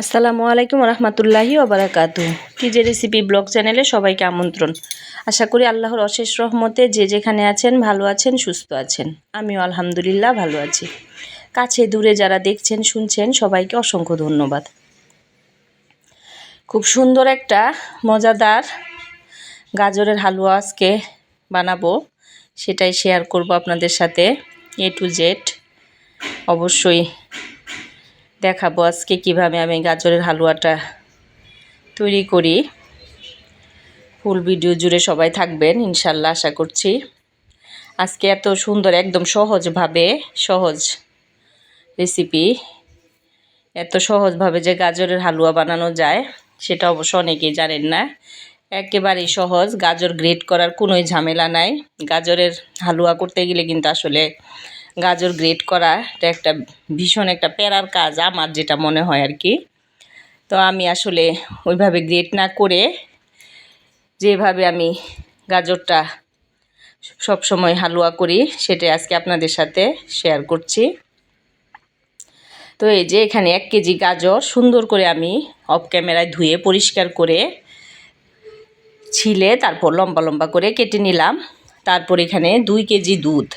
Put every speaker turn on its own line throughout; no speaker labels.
আসসালামু আলাইকুম রহমতুল্লাহি ওবরাকাতু যে রেসিপি ব্লগ চ্যানেলে সবাইকে আমন্ত্রণ। আশা করি আল্লাহর অশেষ রহমতে যে যেখানে আছেন, ভালো আছেন, সুস্থ আছেন। আমিও আলহামদুলিল্লাহ ভালো আছি। কাছে দূরে যারা দেখছেন, শুনছেন, সবাইকে অসংখ্য ধন্যবাদ। খুব সুন্দর একটা মজাদার গাজরের হালুয়া আজকে বানাবো। সেটাই শেয়ার করব আপনাদের সাথে। এ টু জেড অবশ্যই দেখাবো আজকে কীভাবে আমি গাজরের হালুয়াটা তৈরি করি। ফুল ভিডিও জুড়ে সবাই থাকবেন, ইনশাল্লাহ আশা করছি। আজকে এত সুন্দর, একদম সহজভাবে, সহজ রেসিপি এত সহজভাবে যে গাজরের হালুয়া বানানো যায়, সেটা অবশ্য অনেকেই জানেন না। একেবারেই সহজ, গাজর গ্রেট করার কোনোই ঝামেলা নাই। গাজরের হালুয়া করতে গেলে কিন্তু আসলে গাজর গ্রেট করা, এটা একটা ভীষণ একটা প্যারার কাজ আমার যেটা মনে হয় আর কি। তো আমি আসলে ওইভাবে গ্রেট না করে যেভাবে আমি গাজরটা সব সময় হালুয়া করি সেটা আজকে আপনাদের সাথে শেয়ার করছি। তো এই যে এখানে এক কেজি গাজর সুন্দর করে আমি অফ ক্যামেরায় ধুয়ে পরিষ্কার করে ছিলে, তারপর লম্বা লম্বা করে কেটে নিলাম। তারপর এখানে দুই কেজি দুধ।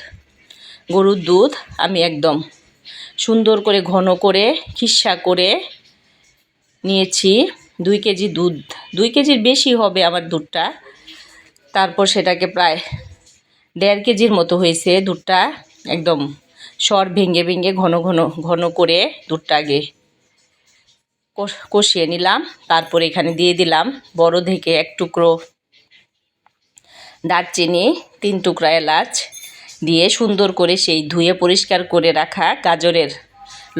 গরুর দুধ আমি একদম সুন্দর করে ঘন করে, খিসা করে নিয়েছি। দুই কেজি দুধ, দুই কেজির বেশি হবে আমার দুধটা। তারপর সেটাকে প্রায় দেড় কেজির মতো হয়েছে দুধটা। একদম সর ভেঙে ভেঙে ঘন ঘন ঘন করে দুধটা আগে কষিয়ে নিলাম। তারপর এখানে দিয়ে দিলাম বড় থেকে এক টুকরো দারচিনি, তিন টুকরা এলাচ দিয়ে সুন্দর করে সেই ধুয়ে পরিষ্কার করে রাখা গাজরের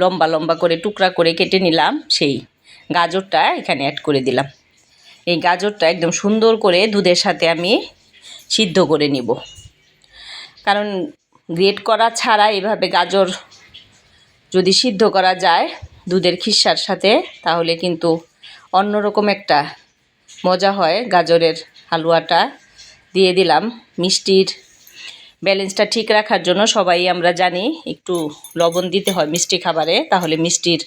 লম্বা লম্বা করে টুকরা করে কেটে নিলাম, সেই গাজরটা এখানে অ্যাড করে দিলাম। এই গাজরটা একদম সুন্দর করে দুধের সাথে আমি সিদ্ধ করে নিব। কারণ গ্রেট করা ছাড়া এভাবে গাজর যদি সিদ্ধ করা যায় দুধের খিসার সাথে, তাহলে কিন্তু অন্যরকম একটা মজা হয় গাজরের হালুয়াটা। দিয়ে দিলাম মিষ্টির ব্যালেন্সটা ঠিক রাখার জন্য সবাই আমরা জানি একটু লবণ দিতে হয় মিষ্টি খাবারে, তাহলে মিষ্টির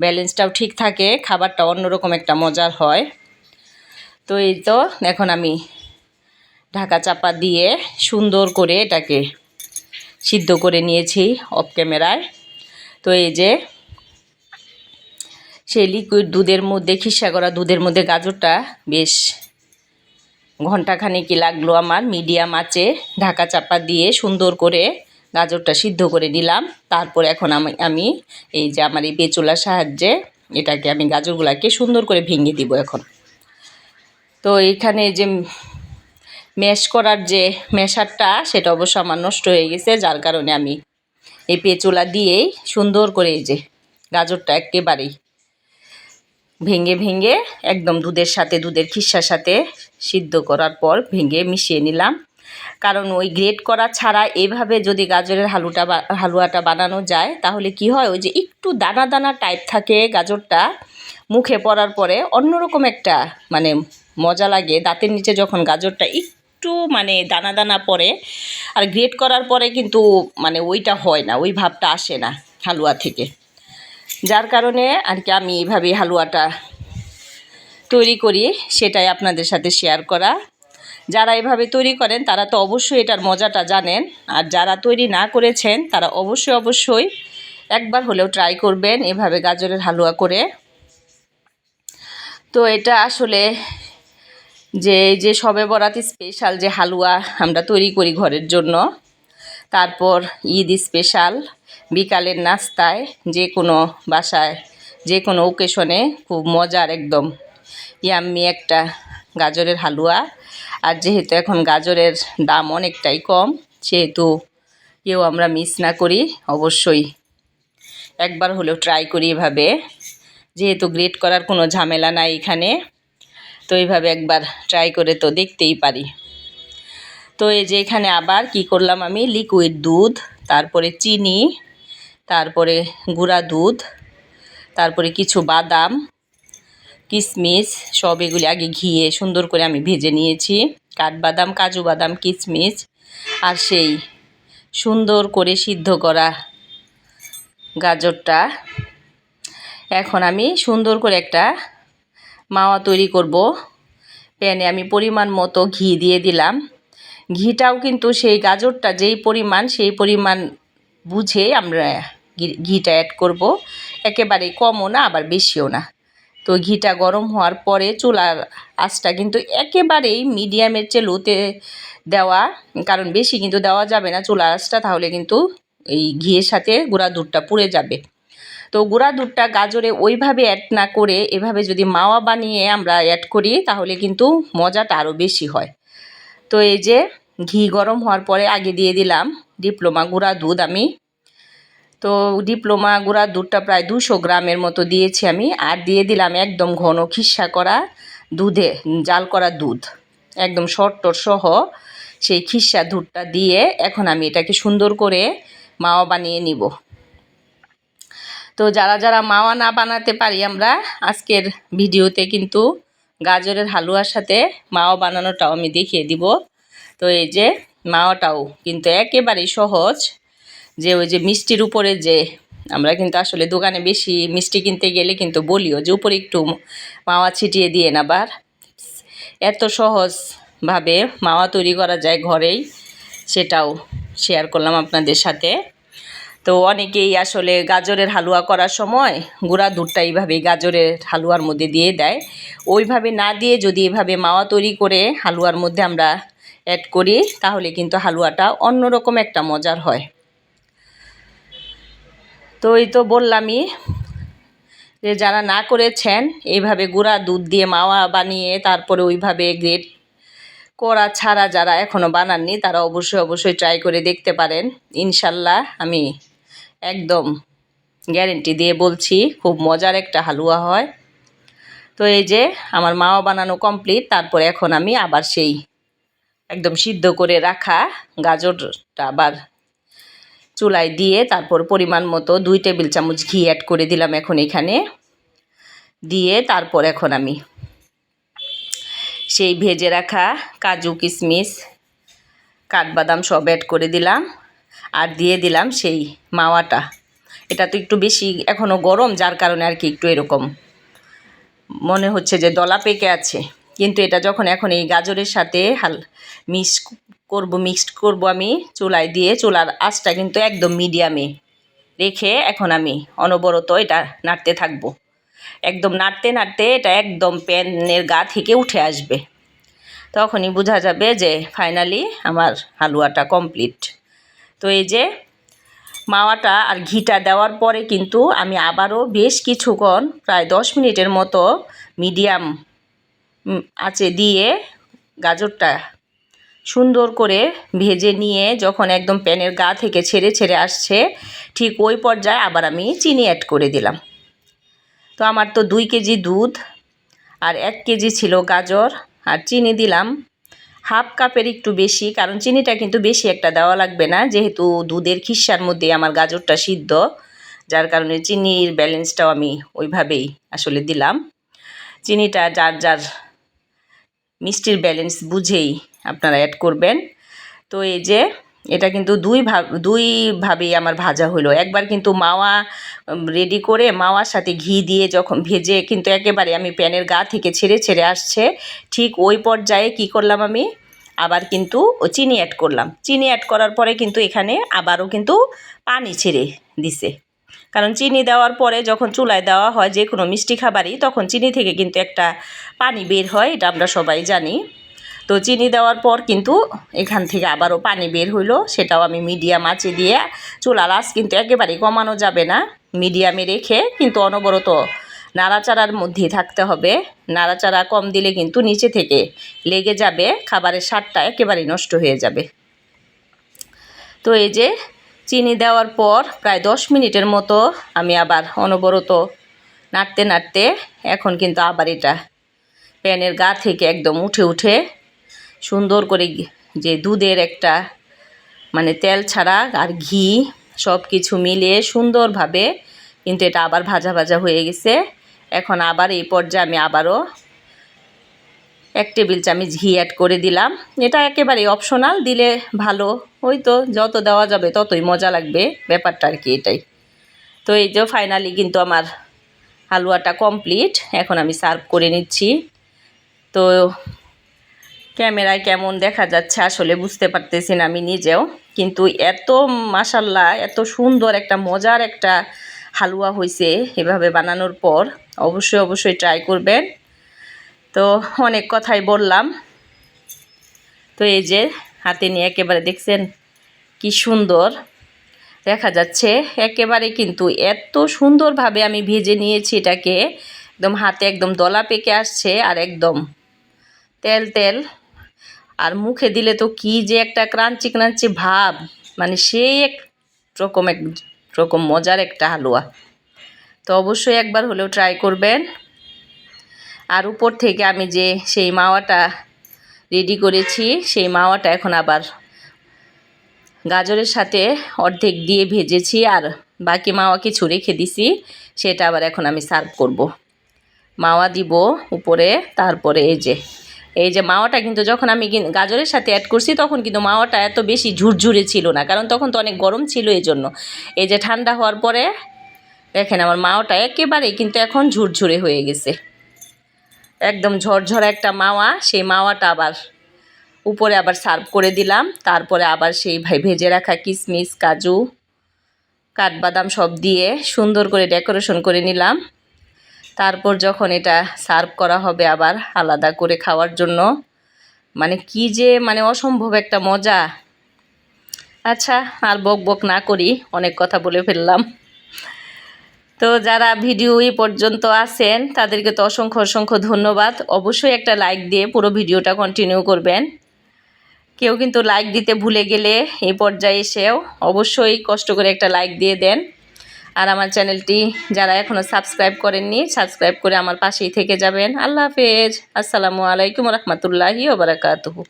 ব্যালেন্সটাও ঠিক থাকে, খাবারটা অন্যরকম একটা মজার হয়। তো এই তো, এখন আমি ঢাকা চাপা দিয়ে সুন্দর করে এটাকে সিদ্ধ করে নিয়েছি অফ ক্যামেরায়। তো এই যে, সেই লিকুইড দুধের মধ্যে, খিসা করা দুধের মধ্যে গাজরটা বেশ ঘন্টাখানেকি লাগল আমার, মিডিয়াম আঁচে ঢাকা চাপা দিয়ে সুন্দর করে গাজরটা সিদ্ধ করে নিলাম। তারপর এখন আমি আমি এই যে আমার এই পেঁচুলার সাহায্যে এটাকে আমি গাজরগুলাকে সুন্দর করে ভেঙে দিব এখন। তো এখানে যে ম্যাশ করার যে মেশারটা সেটা অবশ্য আমার নষ্ট হয়ে গেছে, যার কারণে আমি এই পেঁচুলা দিয়েই সুন্দর করে এই যে গাজরটা একেবারেই ভেঙে ভেঙে একদম দুধের সাথে, দুধের খিসার সাথে সিদ্ধ করার পর ভেঙে মিশিয়ে নিলাম। কারণ ওই গ্রেট করা ছাড়া এভাবে যদি গাজরের হালুটা হালুয়াটা বানানো যায়, তাহলে কি হয়? ওই যে একটু দানা দানা টাইপ থাকে গাজরটা, মুখে পড়ার পরে অন্যরকম একটা মানে মজা লাগে। দাঁতের নিচে যখন গাজরটা একটু মানে দানা দানা পড়ে, আর গ্রেট করার পরে কিন্তু মানে ওইটা হয় না, ওই ভাবটা আসে না হালুয়া থেকে। যার কারণে আর কি আমি এইভাবে হালুয়াটা তৈরি করি, সেটাই আপনাদের সাথে শেয়ার করা। যারা এভাবে তৈরি করেন, তারা তো অবশ্যই এটার মজাটা জানেন। আর যারা তৈরি না করেছেন, তারা অবশ্যই অবশ্যই একবার হলেও ট্রাই করবেন এভাবে গাজরের হালুয়া করে। তো এটা আসলে যে যে সবে বরাত স্পেশাল যে হালুয়া আমরা তৈরি করি ঘরের জন্য, তারপর ঈদ স্পেশাল বিকালের নাস্তায় যে কোনো বাসায় যে কোনো ওকেশনে খুব মজার একদম। ইয়াম্মি একটা গাজরের হালুয়া। আর যেহেতু এখন গাজরের দাম অনেকটাই কম, সেহেতু কেউ আমরা মিস না করি, অবশ্যই একবার হলেও ট্রাই করি এভাবে। যেহেতু গ্রেট করার কোনো ঝামেলা নাই এখানে, তো এইভাবে একবার ট্রাই করে তো দেখতেই পারি। তো এই যে এখানে আবার কি করলাম আমি? লিকুইড দুধ, তারপরে চিনি তারপরে গুঁড়া দুধ, তারপরে কিছু বাদাম কিশমিশ সব এগুলি আগে ঘিয়ে সুন্দর করে আমি ভেজে নিয়েছি। কাঠবাদাম, কাজু বাদাম কিশমিশ আর সেই সুন্দর করে সিদ্ধ করা গাজরটা। এখন আমি সুন্দর করে একটা মাওয়া তৈরি করব। প্যানে আমি পরিমাণ মতো ঘি দিয়ে দিলাম। ঘিটাও কিন্তু সেই গাজরটা যেই পরিমাণ, সেই পরিমাণ বুঝে আমরা ঘিটা অ্যাড করব। একেবারে কমও না, আবার বেশিও না। তো ঘিটা গরম হওয়ার পরে চুলার আঁচটা কিন্তু একেবারেই মিডিয়ামের চেয়ে লোতে দেওয়া, কারণ বেশি কিন্তু দেওয়া যাবে না চুলার আঁচটা, তাহলে কিন্তু এই ঘিয়ের সাথে গুঁড়া দুধটা পুড়ে যাবে। তো গুঁড়া দুধটা গাজরে ওইভাবে অ্যাড না করে, এভাবে যদি মাওয়া বানিয়ে আমরা অ্যাড করি, তাহলে কিন্তু মজাটা আরও বেশি হয়। তো এই যে ঘি গরম হওয়ার পরে আগে দিয়ে দিলাম ডিপ্লোমা, গুঁড়া দুধ আমি। তো ডিপ্লোমা, গুঁড়া দুধটা প্রায় দুশো গ্রামের মতো দিয়েছি আমি আর দিয়ে দিলাম একদম ঘন খিসা করা দুধে, জাল করা দুধ। একদম শর্টর সহ সেই খিসা দুধটা দিয়ে এখন আমি এটাকে সুন্দর করে মাওয়া বানিয়ে নিব। তো যারা যারা মাওয়া না বানাতে পারি আমরা, আজকের ভিডিওতে কিন্তু গাজরের হালুয়ার সাথে মাওয়া বানানোটাও আমি দেখিয়ে দিব। তো এই যে মাওয়াটাও। কিন্তু একেবারেই সহজ যে ওই যে মিষ্টির উপরে যে আমরা কিন্তু আসলে দোকানে বেশি মিষ্টি কিনতে গেলে কিন্তু বলিও যে উপরে একটু মাওয়া ছিটিয়ে দিয়ে আবার। এত সহজভাবে মাওয়া তৈরি করা যায় ঘরেই, সেটাও শেয়ার করলাম আপনাদের সাথে। তো অনেকেই আসলে গাজরের হালুয়া করার সময় গুঁড়া দুধটা এইভাবেই গাজরের হালুয়ার মধ্যে দিয়ে দেয়। ওইভাবে না দিয়ে যদি এভাবে মাওয়া তৈরি করে হালুয়ার মধ্যে আমরা অ্যাড করি, তাহলে কিন্তু হালুয়াটা অন্যরকম একটা মজার হয়। তো এই তো বললামই যে যারা না করেছেন, এইভাবে গুঁড়া দুধ দিয়ে মাওয়া বানিয়ে তারপরে ওইভাবে গ্রেট করা ছাড়া যারা এখনও বানাননি, তারা অবশ্যই অবশ্যই ট্রাই করে দেখতে পারেন। ইনশাল্লাহ আমি একদম গ্যারেন্টি দিয়ে বলছি, খুব মজার একটা হালুয়া হয়। তো এই যে আমার মাওয়া বানানো কমপ্লিট তারপরে এখন আমি আবার সেই একদম সিদ্ধ করে রাখা গাজরটা আবার চুলায় দিয়ে তারপর পরিমাণ মতো দুই টেবিল চামচ ঘি অ্যাড করে দিলাম এখন এখানে। দিয়ে তারপর এখন আমি সেই ভেজে রাখা কাজু কিশমিশ কাঠবাদাম সব অ্যাড করে দিলাম আর দিয়ে দিলাম সেই মাওয়াটা। এটা তো একটু বেশি এখনও গরম, যার কারণে আর কি একটু এরকম। মনে হচ্ছে যে দলা পেকে আছে। কিন্তু এটা যখন এখন এই গাজরের সাথে হাল মিক্স করব মিক্সড করব আমি চুলায় দিয়ে, চুলার আঁচটা কিন্তু একদম মিডিয়ামে রেখে এখন আমি অনবরত এটা নাড়তে থাকব। একদম নাড়তে নাড়তে এটা একদম প্যানের গা থেকে উঠে আসবে। তখনই বোঝা যাবে যে ফাইনালি আমার হালুয়াটা কমপ্লিট তো এই যে মাওয়াটা আর ঘিটা দেওয়ার পরে কিন্তু আমি আবারও বেশ কিছুক্ষণ, প্রায় দশ মিনিটের মতো মিডিয়াম আঁচে দিয়ে গাজরটা সুন্দর করে ভেজে নিয়ে যখন একদম প্যানের গা থেকে ছেড়ে ছেড়ে আসছে, ঠিক ওই পর্যায়ে আবার আমি চিনি অ্যাড করে দিলাম। তো আমার তো দুই কেজি দুধ আর এক কেজি ছিল গাজর, আর চিনি দিলাম। হাফ কাপের একটু বেশি, কারণ চিনিটা কিন্তু বেশি একটা দেওয়া লাগবে না, যেহেতু দুধের খিসার মধ্যে আমার গাজরটা সিদ্ধ, যার কারণে চিনির ব্যালেন্সটাও আমি ওইভাবেই আসলে দিলাম। চিনিটা যার যার মিষ্টির ব্যালেন্স বুঝেই আপনারা অ্যাড করবেন। তো এই যে, এটা কিন্তু দুই ভাব দুইভাবেই আমার ভাজা হলো। একবার কিন্তু মাওয়া রেডি করে মাওয়ার সাথে ঘি দিয়ে যখন ভেজে কিন্তু একেবারে আমি প্যানের গা থেকে ছেড়ে ছেড়ে আসছে। ঠিক ওই পর্যায়ে কি করলাম আমি? আবার কিন্তু চিনি অ্যাড করলাম। চিনি অ্যাড করার পরে কিন্তু এখানে আবারও কিন্তু পানি ছেড়ে দিছে। কারণ চিনি দেওয়ার পরে যখন চুলায় দেওয়া হয় যে কোনো মিষ্টি খাবারই, তখন চিনি থেকে কিন্তু একটা পানি বের হয়, এটা আমরা সবাই জানি। তো চিনি দেওয়ার পর কিন্তু এখান থেকে আবারও পানি বের হইল, সেটাও আমি মিডিয়াম আঁচে দিয়ে চুলা লাস কিন্তু একেবারেই কমানো যাবে না। মিডিয়ামে রেখে কিন্তু অনবরত নাড়াচাড়ার মধ্যে থাকতে হবে। নাড়াচাড়া কম দিলে কিন্তু নিচে থেকে লেগে যাবে, খাবারের স্বাদটা একেবারেই নষ্ট হয়ে যাবে। তো এই যে চিনি দেওয়ার পর প্রায় দশ মিনিটের মতো আমি আবার অনবরত নাড়তে নাড়তে এখন কিন্তু আবার এটা প্যানের গা থেকে একদম উঠে উঠে সুন্দর করে যে দুধের একটা মানে তেল ছাড়া আর ঘি সব কিছু মিলিয়ে সুন্দরভাবে কিন্তু এটা আবার ভাজা ভাজা হয়ে গেছে। এখন আবার এই পর্যায়ে আমি আবারও এক টেবিল চামচ ঘি অ্যাড করে দিলাম। এটা একেবারে অপশনাল দিলে ভালো। ওই তো, যত দেওয়া যাবে ততই মজা লাগবে। ব্যাপারটা আর কি এটাই। তো এই যে ফাইনালি কিন্তু আমার হালুয়াটা কমপ্লিট এখন আমি সার্ভ করে নিচ্ছি। তো ক্যামেরায় কেমন দেখা যাচ্ছে আসলে বুঝতে পারতেছি না আমি নিজেও। কিন্তু এত মাসাল্লাহ এত সুন্দর একটা, মজার একটা হালুয়া হয়েছে এভাবে বানানোর পর। অবশ্যই অবশ্যই ট্রাই করবেন। তো অনেক কথাই বললাম। তো এই যে হাতে নিয়ে একেবারে দেখছেন কি সুন্দর। দেখা যাচ্ছে একেবারে কিন্তু এত সুন্দরভাবে আমি ভেজে নিয়েছি এটাকে। একদম হাতে একদম দলা পেকে আসছে আর একদম তেল তেল। আর মুখে দিলে তো কি যে একটা ক্রাঞ্চি ক্রাঞ্চি ভাব মানে সেই এক রকম এক রকম মজার একটা হালুয়া। তো অবশ্যই একবার হলেও ট্রাই করবেন। আর উপর থেকে আমি যে সেই মাওয়াটা রেডি করেছি, সেই মাওয়াটা এখন আবার গাজরের সাথে অর্ধেক দিয়ে ভেজেছি আর বাকি মাওয়া কিছু রেখে দিছি, সেটা আবার এখন আমি সার্ভ করব। মাওয়া দিব উপরে, তারপরে এই যে এই যে মাওয়াটা কিন্তু যখন আমি গাজরের সাথে অ্যাড করছি তখন কিন্তু মাওয়াটা এত বেশি ঝুরঝুরে ছিল না, কারণ তখন তো অনেক গরম ছিল এই জন্য এই যে ঠান্ডা হওয়ার পরে, দেখেন আমার মাওয়াটা একেবারে কিন্তু এখন ঝুরঝুরে হয়ে গেছে একদম ঝরঝরা একটা মাওয়া, সেই মাওয়াটা আবার উপরে আবার সার্ভ করে দিলাম। তারপরে আবার সেই ভাই ভেজে রাখা কিশমিশ কাজু, কাঠবাদাম সব দিয়ে সুন্দর করে ডেকোরেশন করে নিলাম। তারপর যখন এটা সার্ভ করা হবে আবার আলাদা করে খাওয়ার জন্য। মানে কি যে মানে অসম্ভব একটা মজা। আচ্ছা আর বক বক না করি, অনেক কথা বলে ফেললাম। তো যারা ভিডিও এই পর্যন্ত আছেন, তাদেরকে তো অসংখ্য অসংখ্য ধন্যবাদ। অবশ্যই একটা লাইক দিয়ে পুরো ভিডিওটা কন্টিনিউ করবেন। কেউ কিন্তু লাইক দিতে ভুলে গেলে এই পর্যায়ে এসেও অবশ্যই কষ্ট করে একটা লাইক দিয়ে দেন। আর আমার চ্যানেলটি যারা এখনও সাবস্ক্রাইব করেননি, সাবস্ক্রাইব করে আমার পাশেই থেকে যাবেন। আল্লাহ হাফেজ। আসসালামু আলাইকুম রহমতুল্লাহি ওবরাকাতুহু